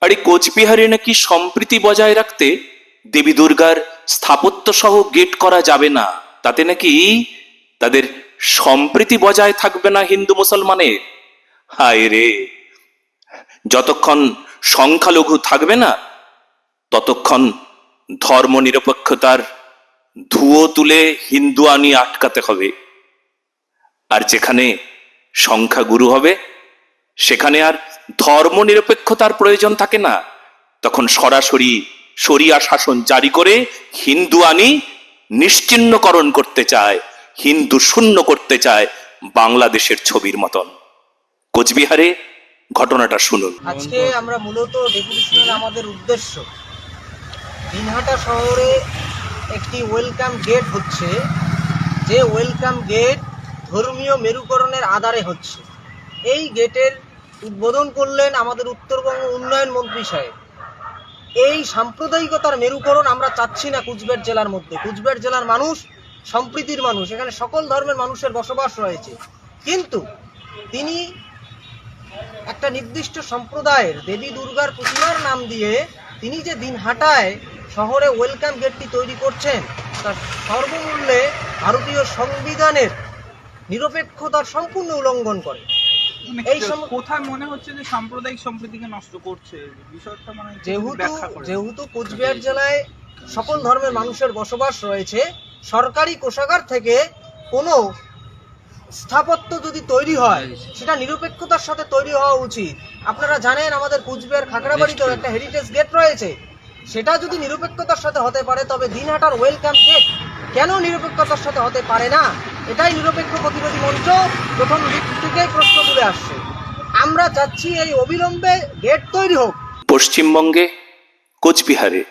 আর এই কোচবিহারে নাকি সম্প্রীতি বজায় রাখতে দেবী দুর্গার স্থাপত্য সহ গেট করা যাবে না। তাতে নাকি তাদের সম্প্রীতি বজায় থাকবে না হিন্দু মুসলমানের? হায় রে! যতক্ষণ সংখ্যালঘু থাকবে না, ততক্ষণ ধর্ম নিরপেক্ষতার ধুয়ো তুলে হিন্দু আনি আটকাতে হবে। আর যেখানে সংখ্যাগুরু হবে, সেখানে আর ধর্ম নিরপেক্ষতার প্রয়োজন থাকে না। তখন সরাসরি শরিয়া শাসন জারি করে হিন্দু আনি নিশ্চিহ্নকরণ করতে চায়, হিন্দু শূন্য করতে চায় বাংলাদেশের ছবির মতন। কোচবিহারে ঘটনাটা শুনুন। আজকে আমরা মূলত ডেপুটেশনের আমাদের উদ্দেশ্য। দিনহাটা শহরে একটি ওয়েলকাম গেট হচ্ছে, যে ওয়েলকাম গেট ধর্মীয় মেরুকরণের আধারে হচ্ছে। এই গেটের উদ্বোধন করলেন আমাদের উত্তরবঙ্গ উন্নয়ন মন্ত্রী সাহেব। এই সাম্প্রদায়িকতার মেরুকরণ আমরা চাচ্ছি না কুচবিহার জেলার মধ্যে। কুচবিহার জেলার মানুষ সম্প্রীতির মানুষ, এখানে সকল ধর্মের মানুষের বসবাস রয়েছে। কিন্তু তিনি একটা নির্দিষ্ট সম্প্রদায়ের দেবী দুর্গার প্রতিমার নাম দিয়ে তিনি যে দিন দিনহাটায় শহরে ওয়েলকাম গেটটি তৈরি করছেন, তার সর্বমূল্যে ভারতীয় সংবিধানের নিরপেক্ষতার সম্পূর্ণ উল্লঙ্ঘন করে। এই সম- কোথায় মনে হচ্ছে যে সাম্প্রদায়িক সম্প্রীতিকে নষ্ট করছে? বিষয়টা মানে যেহেতু যেহেতু কোচবিহার জেলায় সকল ধর্মের মানুষের বসবাস রয়েছে সরকারি কোষাগার থেকে কোনো স্থাপত্য যদি তৈরি হয় সেটা নিরপেক্ষতার সাথে তৈরি হওয়া উচিত। আপনারা জানেন আমাদের কুচবিহার খাগড়াবাড়িতেও একটা হেরিটেজ গেট রয়েছে। সেটা যদি নিরপেক্ষতার সাথে হতে পারে তবে দিনহাটার ওয়েলকাম গেট কেন নিরপেক্ষতার সাথে হতে পারে না? এটাই নিরপেক্ষ প্রতিরোধী মঞ্চ প্রথম দিক থেকেই প্রশ্ন তুলে আসছে। আমরা চাচ্ছি এই অবিলম্বে গেট তৈরি হোক। পশ্চিমবঙ্গে, কোচবিহারে,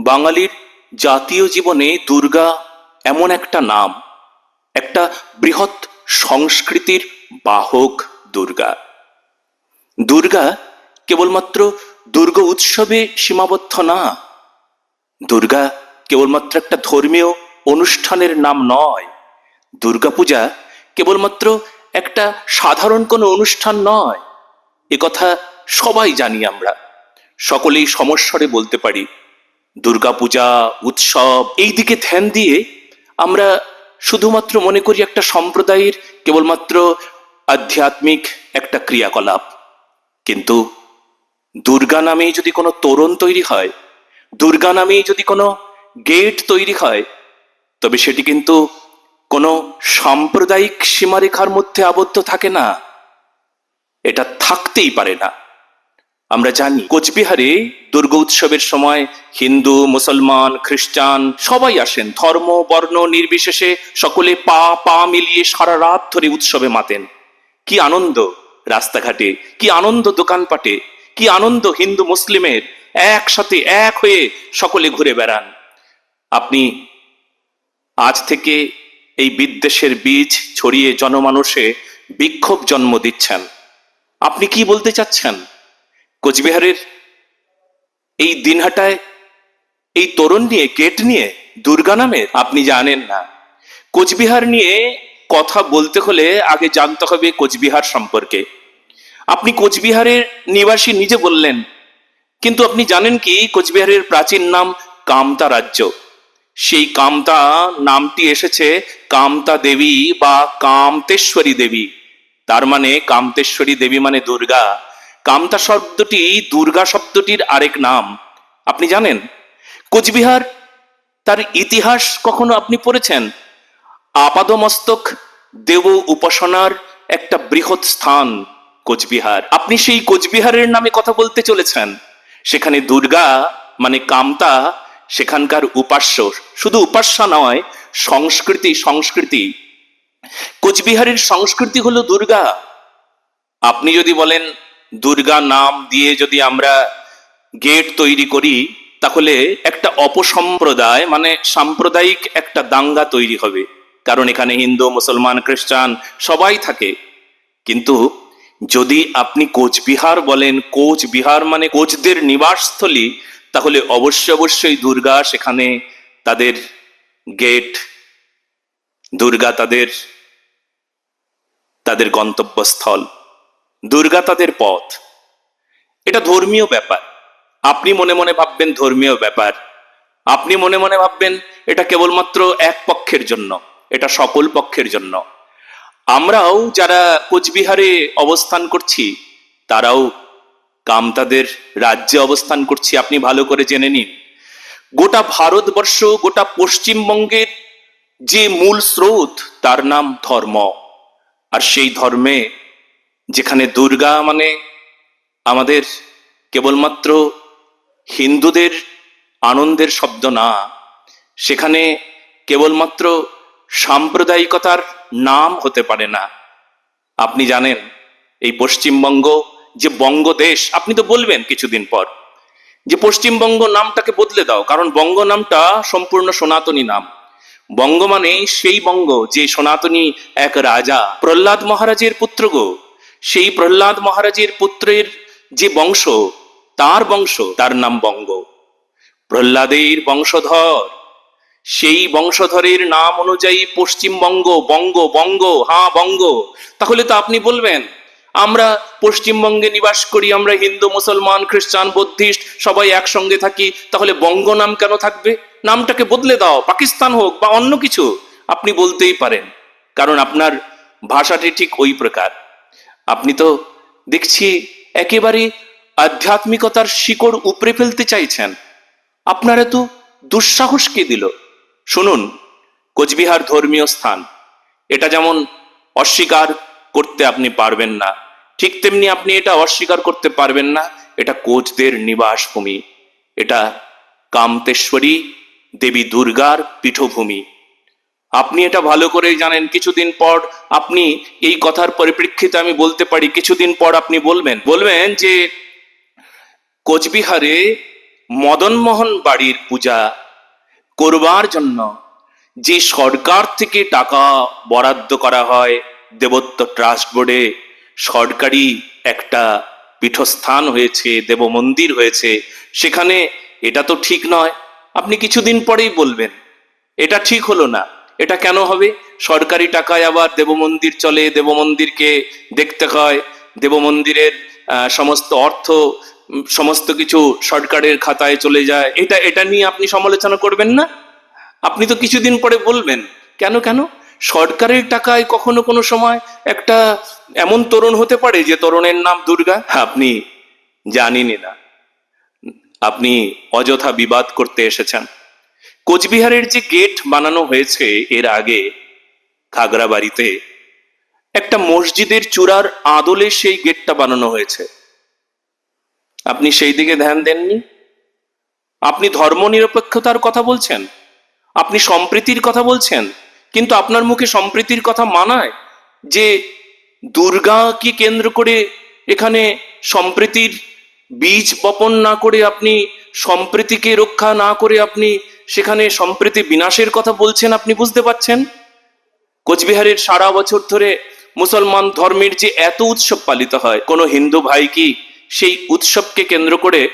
বাঙালির জাতীয় জীবনে দুর্গা এমন একটা নাম, একটা বৃহৎ সংস্কৃতির বাহক দুর্গা। দুর্গা কেবলমাত্র দুর্গ উৎসবে সীমাবদ্ধ না। দুর্গা কেবলমাত্র একটা ধর্মীয় অনুষ্ঠানের নাম নয়। দুর্গাপূজা কেবলমাত্র একটা সাধারণ কোনো অনুষ্ঠান নয়। এ কথা সবাই জানি আমরা। সকলেই সমস্বরে বলতে পারি, দুর্গাপূজা, উৎসব, এই দিকে ধ্যান দিয়ে আমরা শুধুমাত্র মনে করি একটা সম্প্রদায়ের কেবলমাত্র আধ্যাত্মিক একটা ক্রিয়াকলাপ। কিন্তু দুর্গা নামেই যদি কোনো তোরণ তৈরি হয়, দুর্গা নামেই যদি কোনো গেট তৈরি হয় তবে সেটি কিন্তু কোনো সাম্প্রদায়িক সীমারেখার মধ্যে আবদ্ধ থাকে না। এটা থাকতেই পারে না। আমরা জানি কোচবিহারে দুর্গা উৎসবের সময় হিন্দু, মুসলমান, খ্রিস্টান সবাই আসেন। ধর্ম, বর্ণ নির্বিশেষে সকলে পা পা মিলিয়ে সারা রাত ধরে উৎসবে মাতেন। কি আনন্দ রাস্তাঘাটে, কি আনন্দ দোকানপাটে, কি আনন্দ হিন্দু মুসলিমের একসাথে এক হয়ে সকলে ঘুরে বেড়ান। আপনি আজ থেকে এই বিদ্বেষের বীজ ছড়িয়ে জনমানুষে বিক্ষোভ জন্ম দিচ্ছেন। আপনি কি বলতে চাচ্ছেন? কোচবিহারের এই দিনহাটায় এই তরুণ নিয়ে গেট নিয়ে, দুর্গা নামের, আপনি জানেন না। কোচবিহার নিয়ে কথা বলতে হলে আগে জানতে হবে কোচবিহার সম্পর্কে। আপনি কোচবিহারের নিবাসী নিজে বললেন, কিন্তু আপনি জানেন কি, কোচবিহারের প্রাচীন নাম কামতা রাজ্য। সেই কামতা নামটি এসেছে কামতা দেবী বা কামতেশ্বরী দেবী। তার মানে কামতেশ্বরী দেবী মানে দুর্গা। কামতা শব্দটি দুর্গা শব্দটির আরেক নাম। আপনি জানেন? কোচবিহার, তার ইতিহাস কখনো আপনি পড়েছেন? আপাদমস্তক, দেব উপাসনার একটা বৃহৎ স্থান কোচবিহার। আপনি সেই কোচবিহারের নামে কথা বলতে চলেছেন। সেখানে দুর্গা মানে কামতা সেখানকার উপাস্য, শুধু উপাস্যা নয়, সংস্কৃতি সংস্কৃতি। কোচবিহারের সংস্কৃতি হলো দুর্গা। আপনি যদি বলেন, দুর্গা নাম দিয়ে যদি আমরা গেট তৈরি করি, তাহলে একটা অপসম্প্রদায় মানে সাম্প্রদায়িক একটা দাঙ্গা তৈরি হবে। কারণ এখানে হিন্দু, মুসলমান, খ্রিস্টান সবাই থাকে। কিন্তু যদি আপনি কোচবিহার বলেন, কোচবিহার মানে কোচদের নিবাসস্থলী তাহলে অবশ্যই অবশ্যই দুর্গা সেখানে তাদের গেট, দুর্গা তাদের তাদের গন্তব্যস্থল, দুর্গা তাদের পথ। এটা ধর্মীয় ব্যাপার। আপনি মনে মনে ভাববেন ধর্মীয় ব্যাপার। আপনি মনে মনে ভাববেন এটা কেবলমাত্র এক পক্ষের জন্য, এটা সকল পক্ষের জন্য। আমরাও যারা কোচবিহারে অবস্থান করছি, তারাও কামতাদের রাজ্যে অবস্থান করছি, আপনি ভালো করে জেনে নিন। গোটা ভারতবর্ষ, গোটা পশ্চিমবঙ্গের যে মূল স্রোত, তার নাম ধর্ম। আর সেই ধর্মে যেখানে দুর্গা মানে আমাদের কেবলমাত্র হিন্দুদের আনন্দের শব্দ না, সেখানে কেবলমাত্র সাম্প্রদায়িকতার নাম হতে পারে না। আপনি জানেন, এই পশ্চিমবঙ্গ যে বঙ্গদেশ আপনি তো বলবেন কিছুদিন পর, যে পশ্চিমবঙ্গ নামটাকে বদলে দাও, কারণ বঙ্গ নামটা সম্পূর্ণ সনাতনী নাম। বঙ্গ মানে সেই বঙ্গ যে সনাতনী এক রাজা, প্রহ্লাদ মহারাজের পুত্র গো। সেই প্রহ্লাদ মহারাজের পুত্রের যে বংশ, তার বংশ, তার নাম বঙ্গ। প্রহ্লাদের বংশধর, সেই বংশধরের নাম অনুযায়ী পশ্চিমবঙ্গ, বঙ্গ বঙ্গ হ্যাঁ বঙ্গ। তাহলে তো আপনি বলবেন আমরা পশ্চিমবঙ্গে নিবাস করি, আমরা হিন্দু, মুসলমান, খ্রিস্টান, বুদ্ধিস্ট, সবাই একসঙ্গে থাকি, তাহলে বঙ্গ নাম কেন থাকবে? নামটাকে বদলে দাও, পাকিস্তান হোক বা অন্য কিছু, আপনি বলতেই পারেন। কারণ আপনার ভাষাটি ঠিক ওই প্রকার। আপনি তো দেখছি একেবারে আধ্যাত্মিকতার শিকড় উপড়ে ফেলতে চাইছেন। আপনার এত দুঃসাহস কে দিল? শুনুন, কোচবিহার ধর্মীয় স্থান। এটা যেমন অস্বীকার করতে আপনি পারবেন না ঠিক তেমনি আপনি এটা অস্বীকার করতে পারবেন না। এটা কোচদের নিবাস ভূমি এটা কামতেশ্বরী, দেবী দুর্গার পীঠভূমি। আপনি এটা ভালো করেই জানেন। কিছুদিন পর আপনি এই কথার পরিপ্রেক্ষিতে আমি বলতে পারি, কিছুদিন পর আপনি বলবেন। বলবেন যে, কোচবিহারে মদনমোহন বাড়ির পূজা করবার জন্য যে সরকার থেকে টাকা বরাদ্দ করা হয় দেবত্ব ট্রাস্ট বোর্ডে সরকারি একটা পীঠস্থান হয়েছে দেব মন্দির হয়েছে, সেখানে এটা তো ঠিক নয়। আপনি কিছুদিন পরেই বলবেন, এটা ঠিক হলো না। এটা কেন হবে? সরকারি টাকায় আবার দেব মন্দির চলে দেব মন্দিরকে দেখতে হয়। দেব মন্দিরের সমস্ত অর্থ সমস্ত কিছু সরকারের খাতায় চলে যায়। এটা এটা নিয়ে আপনি সমালোচনা করবেন না? আপনি তো কিছুদিন পরে বলবেন, কেন কেন? সরকারের টাকায় কখনো কোনো সময় একটা এমন তরুণ হতে পারে যে তরুণের নাম দুর্গা? আপনি জানেনই না। আপনি অযথা বিবাদ করতে এসেছেন। কোচবিহারের যে গেট বানানো হয়েছে এর আগে খাগড়াবাড়িতে একটা মসজিদের চূড়ার আদলে সেই গেটটা বানানো হয়েছে। আপনি সেই দিকে ধ্যান দেননি? আপনি ধর্মনিরপেক্ষতার কথা বলছেন? আপনি সম্প্রীতির কথা বলছেন? কিন্তু আপনার মুখে সম্প্রীতির কথা মানায় যে দুর্গাকে কেন্দ্র করে এখানে সম্প্রীতির বীজ বপন না করে আপনি সম্প্রীতিকে রক্ষা না করে আপনি সেখানে সম্প্রীতি বিনাশের কথা বলছেন আপনি বুঝতে পাচ্ছেন কোচবিহারের সারা বছর ধরে মুসলমান ধর্মের যে এত উৎসব পালিত হয়, কোনো হিন্দু ভাই কি সেই উৎসবকে কেন্দ্র করে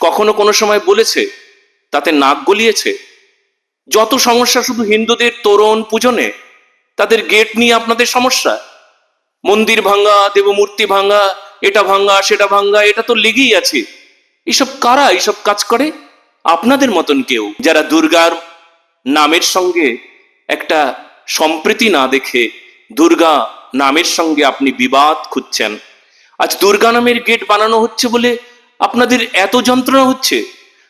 কখনো কোনো সময় বলেছে? তাতে নাক গলিয়েছে? যত সমস্যা শুধু হিন্দুদের তোরণ পূজনে, তাদের গেট নিয়ে আপনাদের সমস্যা। মন্দির ভাঙ্গা দেবমূর্তি ভাঙ্গা এটা ভাঙ্গা সেটা ভাঙ্গা এটা তো লেগেই আছে। এসব কারা এসব কাজ করে? আপনাদের মতন কেউ, যারা দুর্গার নামের সঙ্গে একটা সম্প্রীতি না দেখে দুর্গা নামের সঙ্গে আপনি বিবাদ খুঁজছেন। আজ দুর্গা নামের গেট বানানো হচ্ছে বলে আপনাদের এত যন্ত্রণা হচ্ছে।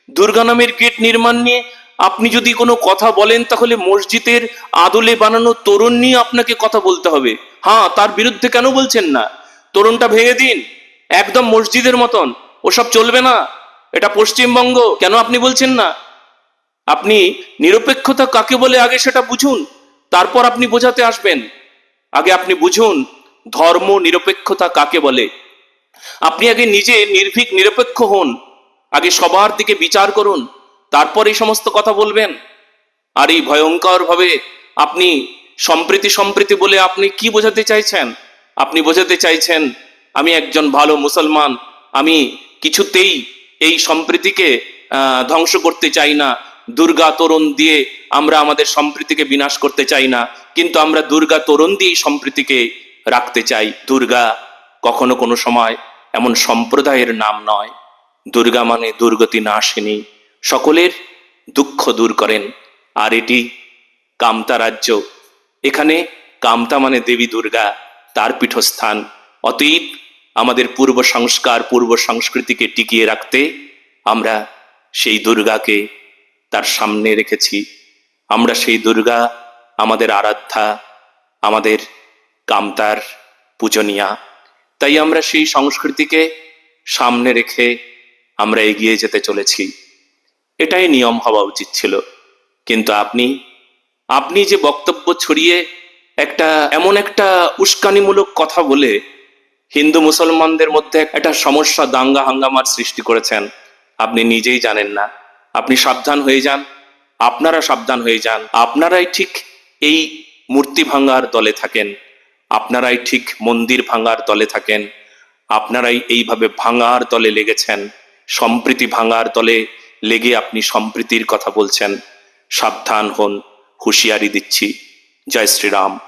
দুর্গা নামের গেট নির্মাণ নিয়ে আপনি যদি কোনো কথা বলেন, তাহলে মসজিদের আদলে বানানো তরুণ নিয়ে আপনাকে কথা বলতে হবে। হ্যাঁ তার বিরুদ্ধে কেন বলছেন না? তরুণটা ভেঙে দিন। একদম মসজিদের মতন। ওসব চলবে না। এটা পশ্চিমবঙ্গ। কেন আপনি বলছেন না? আপনি নিরপেক্ষতা কাকে বলে আগে সেটা বুঝুন। তারপর আপনি বোঝাতে আসবেন। আগে আপনি বুঝুন, ধর্ম নিরপেক্ষতা কাকে বলে? আপনি আগে নিজে নির্ভীক, নিরপেক্ষ হন। আগে সবার দিকে বিচার করুন। তারপর এই সমস্ত কথা বলবেন? আর এই ভয়ঙ্কর ভাবে আপনি সম্প্রীতি সম্প্রীতি বলে আপনি কি বোঝাতে চাইছেন? আপনি বোঝাতে চাইছেন, আমি একজন ভালো মুসলমান, আমি কিছুতেই এই সম্প্রীতিকে ধ্বংস করতে চাই না। দুর্গা তরুণ দিয়ে আমরা আমাদের সম্প্রীতিকে বিনাশ করতে চাই না। কিন্তু আমরা দুর্গা তরুণ দিয়েই সম্প্রীতিকে রাখতে চাই। দুর্গা কখনো কোনো সময় এমন সম্প্রদায়ের নাম নয়। দুর্গা মানে দুর্গতি নাশিনী সকলের দুঃখ দূর করেন। আর এটি কামতা রাজ্য। এখানে কামতা মানে দেবী দুর্গা, তার পীঠস্থান। অতএব আমাদের পূর্ব সংস্কার, পূর্ব সংস্কৃতিকে টিকিয়ে রাখতে আমরা সেই দুর্গাকে তার সামনে রেখেছি। আমরা সেই দুর্গা, আমাদের আরাধ্যা, আমাদের কামতার পূজনীয়া। তাই আমরা সেই সংস্কৃতিকে সামনে রেখে আমরা এগিয়ে যেতে চলেছি। এটাই নিয়ম হওয়া উচিত ছিল। কিন্তু আপনি আপনি যে বক্তব্য ছড়িয়ে একটা এমন একটা উস্কানিমূলক কথা বলে হিন্দু মুসলমানদের মধ্যে একটা সমস্যা দাঙ্গা হাঙ্গামার সৃষ্টি করেছেন, আপনি নিজেই জানেন না। আপনি সাবধান হয়ে যান, আপনারা সাবধান হয়ে যান। আপনারাই ঠিক এই মূর্তি ভাঙার দলে থাকেন, আপনারাই ঠিক মন্দির ভাঙার দলে থাকেন, আপনারাই এইভাবে ভাঙার দলে লেগেছেন, সম্প্রীতি ভাঙার দলে লেগে আপনি সম্প্রীতির কথা বলছেন। সাবধান হন, হুঁশিয়ারি দিচ্ছি। জয় শ্রীরাম।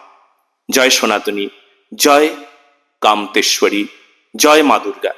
জয় সনাতনী। জয় কামতেশ্বরী। জয় মা দুর্গা।